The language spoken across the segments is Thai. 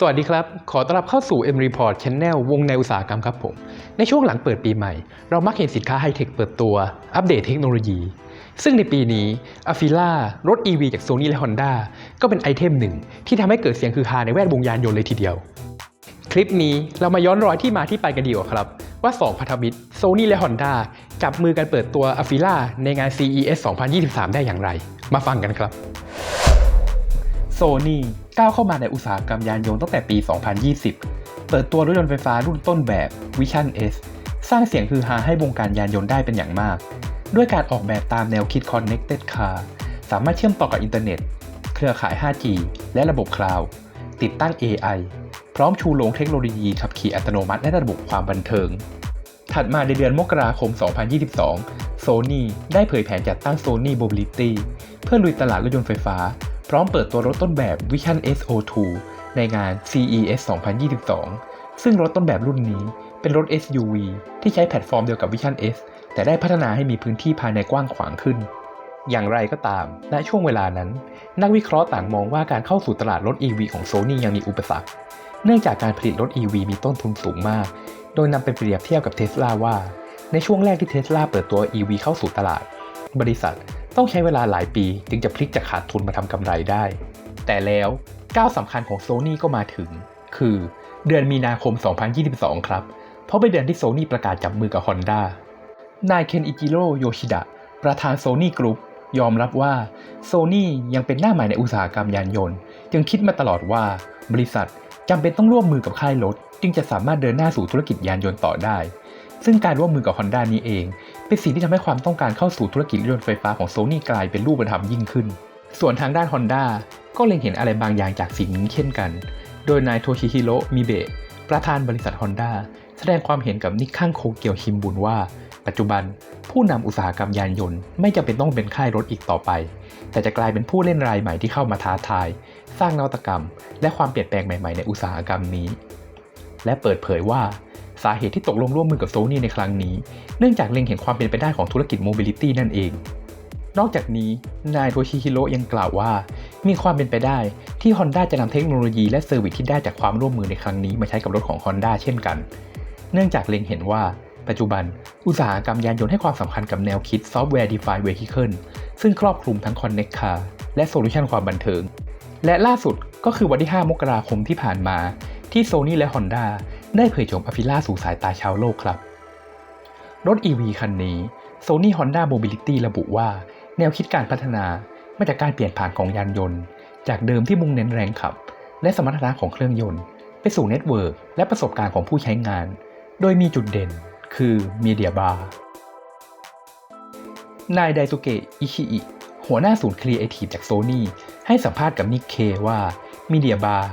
สวัสดีครับ ขอต้อนรับเข้าสู่ M Report Channel วงในอุตสาหกรรมครับผม ในช่วงหลังเปิดปีใหม่ เรามักเห็นสินค้าไฮเทคเปิดตัว อัปเดตเทคโนโลยี ซึ่งในปีนี้ a f i l a รถ EV จาก Sony และ Honda ก็เป็นไอเทมหนึ่ง ที่ทำให้เกิดเสียงคือฮาในแวดวงยานยนต์เลยทีเดียว คลิปนี้เรามาย้อนรอยที่มาที่ไปกันดีกว่าครับ ว่า 2 พันธมิตร Sony และ Honda จับมือกันเปิดตัว a f i l a ในงาน CES 2023 ได้อย่างไร มาฟังกันครับ โซนี่ก้าวเข้ามาในอุตสาหกรรมยานยนต์ตั้งแต่ปี 2020 เปิดตัวรถยนต์ไฟฟ้ารุ่นต้นแบบ Vision S สร้างเสียงฮือฮาให้วงการยานยนต์ได้เป็นอย่างมาก ด้วยการออกแบบตามแนวคิด Connected Car สามารถเชื่อมต่อกับอินเทอร์เน็ต เครือข่าย 5G และระบบคลาวด์ติดตั้ง AI พร้อมชูโรงเทคโนโลยีขับขี่อัตโนมัติและระบบความบันเทิง ถัดมาในเดือนมกราคม 2022 Sony ได้เผยแผนจัดตั้ง Sony Mobility เพื่อลุยตลาดรถยนต์ไฟฟ้า พร้อมเปิดตัวรถต้นแบบ Vision SO2 ในงาน CES 2022 ซึ่งรถต้นแบบรุ่นนี้เป็นรถ SUV ที่ใช้แพลตฟอร์มเดียวกับ Vision S แต่ได้พัฒนาให้มีพื้นที่ภายในกว้างขวางขึ้น อย่างไรก็ตาม ณ ช่วงเวลานั้น นักวิเคราะห์ต่างมองว่าการเข้าสู่ตลาดรถ EV ของ Sony ยังมีอุปสรรค เนื่องจากการผลิตรถ EV มีต้นทุนสูงมาก โดยนำไปเปรียบเทียบกับเท s l a ว่า ในช่วงแรกที่เท s l a เปิดตัว EV เข้าสู่ตลาด บริษัท ต้องใช้เวลาหลายปีจึงจะพลิกจากขาดทุนมาทำกำไรได้ แต่แล้วก้าวสำคัญของ Sony ก็มาถึง คือเดือนมีนาคม 2022 ครับ เพราะเป็นเดือนที่ Sony ประกาศจับมือกับ Honda นายเคนอิจิโร่โยชิดะประธาน Sony Group ยอมรับว่า Sony ยังเป็นหน้าใหม่ในอุตสาหกรรมยานยนต์ จึงคิดมาตลอดว่าบริษัทจำเป็นต้องร่วมมือกับค่ายรถจึงจะสามารถเดินหน้าสู่ธุรกิจยานยนต์ต่อได้ ซึ่งการร่วมมือกับ Honda นี้เอง เป็นสิ่งที่ทำให้ความต้องการเข้าสู่ธุรกิจรถยนต์ไฟฟ้าของ Sony กลายเป็นรูปธรรมยิ่งขึ้น ส่วนทางด้าน Honda ก็เล็งเห็นอะไรบางอย่างจากสิ่งนี้เช่นกัน โดยนายโทชิฮิโร่มิเบะประธานบริษัท Honda แสดงความเห็นกับนิกคังโคเกียวชิมบุนว่า ปัจจุบันผู้นำอุตสาหกรรมยานยนต์ไม่จำเป็นต้องเป็นค่ายรถอีกต่อไป แต่จะกลายเป็นผู้เล่นรายใหม่ที่เข้ามาท้าทาย สร้างนวัตกรรม และความเปลี่ยนแปลงใหม่ๆในอุตสาหกรรมนี้ และเปิดเผยว่า สาเหตุที่ตกลงร่วมมือกับโซนี่ในครั้งนี้ เนื่องจากเล็งเห็นความเป็นไปได้ของธุรกิจโมบิลิตี้นั่นเอง นอกจากนี้ นายโทชิฮิโร่ยังกล่าวว่า มีความเป็นไปได้ที่ Honda จะนำเทคโนโลยีและเซอร์วิสที่ได้จากความร่วมมือในครั้งนี้มาใช้กับรถของ Honda เช่นกัน เนื่องจากเล็งเห็นว่า ปัจจุบัน อุตสาหกรรมยานยนต์ให้ความสำคัญกับแนวคิด Software Defined Vehicle ซึ่งครอบคลุมทั้ง Connect Car และโซลูชันความบันเทิง และล่าสุดก็คือวันที่ 5 มกราคมที่ผ่านมาที่ Sony และ Honda ได้เผยโฉมอ f ฟิล่าสู่สายตาชาวโลกครับ รถ EV คันนี้ Sony Honda Mobility ระบุว่า แนวคิดการพัฒนามาจากการเปลี่ยนผ่านของยานยนต์ จากเดิมที่มุ่งเน้นแรงขับ และสมรรถนะของเครื่องยนต์ ไปสู่เน็ตเวิร์กและประสบการณ์ของผู้ใช้งาน โดยมีจุดเด่น คือ Media Bar นายไดซุเกะอิชิอิหัวหน้าศูนย์ครีเอทีฟจากโซนี่ให้สัมภาษณ์กับนิกเคว่า Media Bar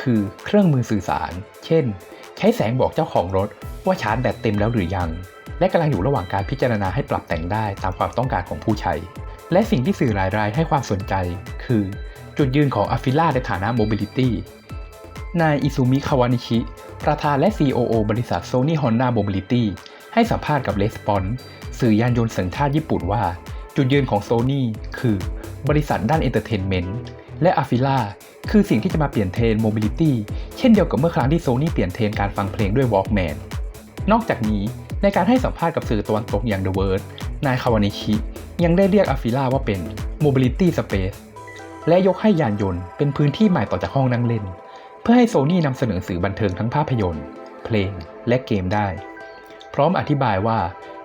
คือเครื่องมือสื่อสาร เช่น ใช้แสงบอกเจ้าของรถว่าชาร์จแบตเต็มแล้วหรือยัง และกำลังอยู่ระหว่างการพิจารณาให้ปรับแต่งได้ตามความต้องการของผู้ใช้ และสิ่งที่สื่อหลายรายให้ความสนใจ คือ จุดยืนของ a f i l a ในฐานะ Mobility นายอิซุมิคาวานิชิ ประธานและ COO บริษัท Sony Honda Mobility ให้สัมภาษณ์กับ Response สื่อยานยนต์สัญชาติญี่ปุ่นว่า จุดยืนของ Sony คือ บริษัทด้านเอนเตอร์เทนเมนต์ และ a f i l a คือสิ่งที่จะมาเปลี่ยนเทรน Mobility เช่นเดียวกับเมื่อครั้งที่ Sony เปลี่ยนเทรนการฟังเพลงด้วย Walkman นอกจากนี้ในการให้สัมภาษณ์กับสื่อตะวันตกอย่าง The Verge นายคาวานิชิยังได้เรียก a f i l a ว่าเป็น Mobility Space และยกให้ยานยนต์เป็นพื้นที่ใหม่ต่อจากห้องนั่งเล่น เพื่อให้โซนี่นำเสนอสื่อบันเทิงทั้งภาพยนตร์ เพลง และเกมได้ พร้อมอธิบายว่า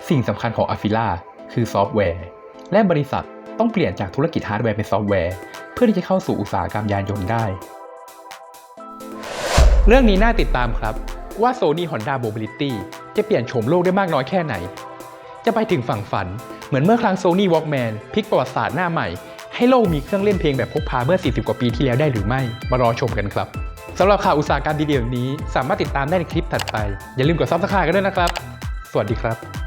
สิ่งสำคัญของ a f i l a คือซอฟต์แวร์ และบริษัท ต้องเปลี่ยนจากธุรกิจฮาร์ดแวร์เป็นซอฟต์แวร์ เพื่อที่จะเข้าสู่อุตสาหกรรมยานยนต์ได้ เรื่องนี้น่าติดตามครับ ว่า Sony Honda Mobility จะเปลี่ยนโฉมโลกได้มากน้อยแค่ไหน จะไปถึงฝั่งฝัน เหมือนเมื่อครั้ง Sony Walkman พลิกประวัติศาสตร์หน้าใหม่ ให้โลกมีเครื่องเล่นเพลงแบบพกพาเมื่อ 40 กว่าปีที่แล้วได้หรือไม่ มารอชมกันครับสำหรับข่าวอุตสาหกรรมดีๆแบบนี้ สามารถติดตามได้ในคลิปถัดไป อย่าลืมกด Subscribe กันด้วยนะครับ สวัสดีครับ